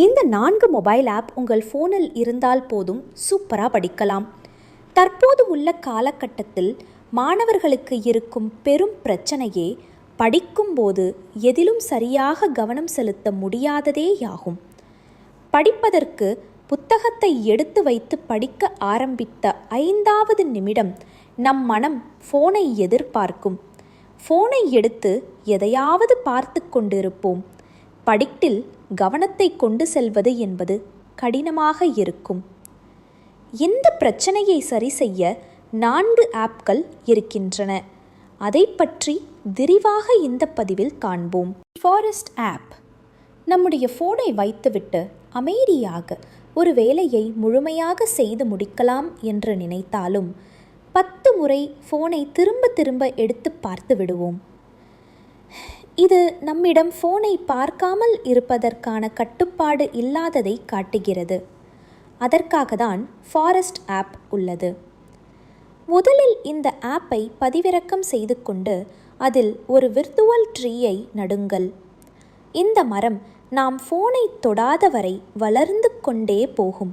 இந்த நான்கு mobile app உங்கள் ஃபோனில் இருந்தால் போதும் சூப்பராக படிக்கலாம். தற்போது உள்ள காலகட்டத்தில் மாணவர்களுக்கு இருக்கும் பெரும் பிரச்சனையே படிக்கும்போது எதிலும் சரியாக கவனம் செலுத்த முடியாததேயாகும் படிப்பதற்கு புத்தகத்தை எடுத்து வைத்து படிக்க ஆரம்பித்த ஐந்தாவது நிமிடம் நம் மனம் ஃபோனை எதிர்பார்க்கும். ஃபோனை எடுத்து எதையாவது பார்த்து கொண்டிருப்போம். படிக்டில் கவனத்தை கொண்டு செல்வது என்பது கடினமாக இருக்கும். இந்த பிரச்சனையை சரி செய்ய நான்கு ஆப்கள் இருக்கின்றன. அதை பற்றி விரிவாக இந்த பதிவில் காண்போம். ஃபாரஸ்ட் ஆப் நம்முடைய ஃபோனை வைத்துவிட்டு அமைதியாக ஒரு வேலையை முழுமையாக செய்து முடிக்கலாம் என்று நினைத்தாலும் பத்து முறை ஃபோனை திரும்ப திரும்ப எடுத்து பார்த்து விடுவோம். இது நம்மிடம் ஃபோனை பார்க்காமல் இருப்பதற்கான கட்டுப்பாடு இல்லாததை காட்டுகிறது. அதற்காக தான் ஃபாரஸ்ட் ஆப் உள்ளது. முதலில் இந்த ஆப்பை பதிவிறக்கம் செய்து கொண்டு அதில் ஒரு விர்த்துவல் ட்ரீயை நடுங்கள். இந்த மரம் நாம் ஃபோனை தொடாத வரை வளர்ந்து கொண்டே போகும்.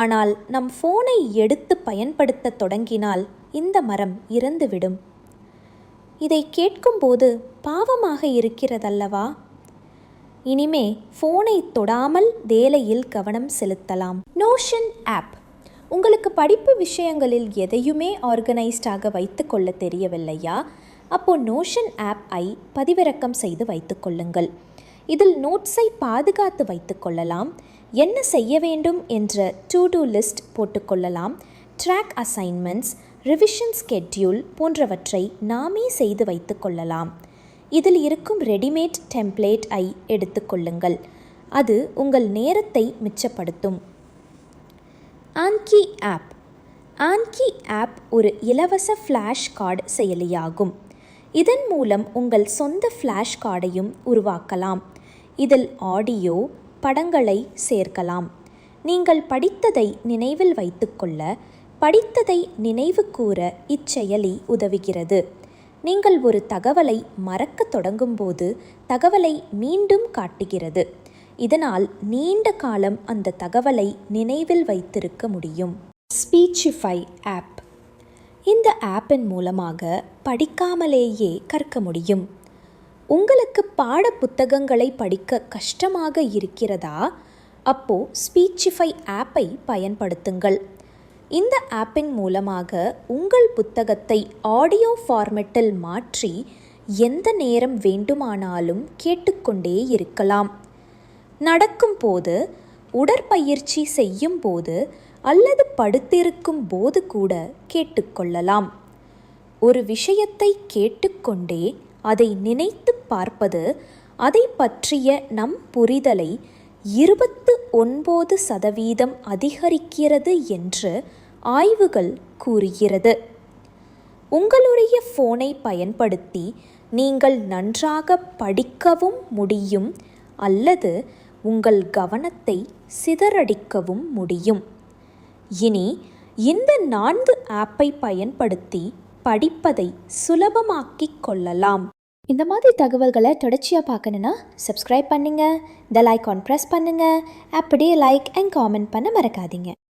ஆனால் நம் ஃபோனை எடுத்து பயன்படுத்த தொடங்கினால் இந்த மரம் இறந்துவிடும். இதை கேட்கும்போது பாவமாக இருக்கிறதல்லவா? இனிமே ஃபோனை தொடாமல் வேலையில் கவனம் செலுத்தலாம். நோஷன் ஆப் உங்களுக்கு படிப்பு விஷயங்களில் எதையுமே ஆர்கனைஸ்டாக வைத்து கொள்ள தெரியவில்லையா? அப்போ நோஷன் ஆப் ஐ பதிவிறக்கம் செய்து வைத்துக்கொள்ளுங்கள் இதில் நோட்ஸை பாதுகாத்து வைத்துக்கொள்ளலாம் என்ன செய்ய வேண்டும் என்ற டு டூ லிஸ்ட் போட்டுக்கொள்ளலாம் ட்ராக் அசைன்மெண்ட்ஸ் ரிவிஷன் ஸ்கெட்யூல் போன்றவற்றை நாமே செய்து வைத்து கொள்ளலாம். இதில் இருக்கும் ரெடிமேட் டெம்ப்ளேட் ஐ எடுத்துக்கொள்ளுங்கள் அது உங்கள் நேரத்தை மிச்சப்படுத்தும். ஆன்கி ஆப் ஆன்கி ஆப் ஒரு இலவச ஃப்ளாஷ் கார்டு செயலியாகும். இதன் மூலம் உங்கள் சொந்த ஃப்ளாஷ் கார்டையும் உருவாக்கலாம். இதில் ஆடியோ படங்களை சேர்க்கலாம். நீங்கள் படித்ததை நினைவில் வைத்துக்கொள்ள படித்ததை நினைவு கூற இச்செயலி உதவுகிறது. நீங்கள் ஒரு தகவலை மறக்க தொடங்கும்போது தகவலை மீண்டும் காட்டுகிறது. இதனால் நீண்ட காலம் அந்த தகவலை நினைவில் வைத்திருக்க முடியும். ஸ்பீச்சிஃபை ஆப் இந்த ஆப்பின் மூலமாக படிக்காமலேயே கற்க முடியும். உங்களுக்கு பாட புத்தகங்களை படிக்க கஷ்டமாக இருக்கிறதா? அப்போ ஸ்பீச்சிஃபை ஆப்பை பயன்படுத்துங்கள். இந்த ஆப்பின் மூலமாக உங்கள் புத்தகத்தை ஆடியோ ஃபார்மெட்டில் மாற்றி எந்த நேரம் வேண்டுமானாலும் கேட்டுக்கொண்டே இருக்கலாம். நடக்கும் போது உடற்பயிற்சி செய்யும் போது அல்லது படுத்திருக்கும் போது கூட கேட்டுக்கொள்ளலாம். ஒரு விஷயத்தை கேட்டுக்கொண்டே அதை நினைத்து பார்ப்பது அதை பற்றிய நம் புரிதலை இருபத்து ஒன்பது சதவீதம் அதிகரிக்கிறது என்று ஆய்வுகள் கூறுகிறது. உங்களுடைய ஃபோனை பயன்படுத்தி நீங்கள் நன்றாக படிக்கவும் முடியும் அல்லது உங்கள் கவனத்தை சிதறடிக்கவும் முடியும். இனி இந்த நான்கு ஆப்பை பயன்படுத்தி படிப்பதை சுலபமாக்கிக் கொள்ளலாம். இந்த மாதிரி தகவல்களை தொடர்ச்சியாக பார்க்கணுன்னா சப்ஸ்கிரைப் பண்ணுங்கள் இந்த லைக்கான் ப்ரெஸ் பண்ணுங்கள் அப்படியே லைக் அண்ட் காமெண்ட் பண்ண மறக்காதீங்க.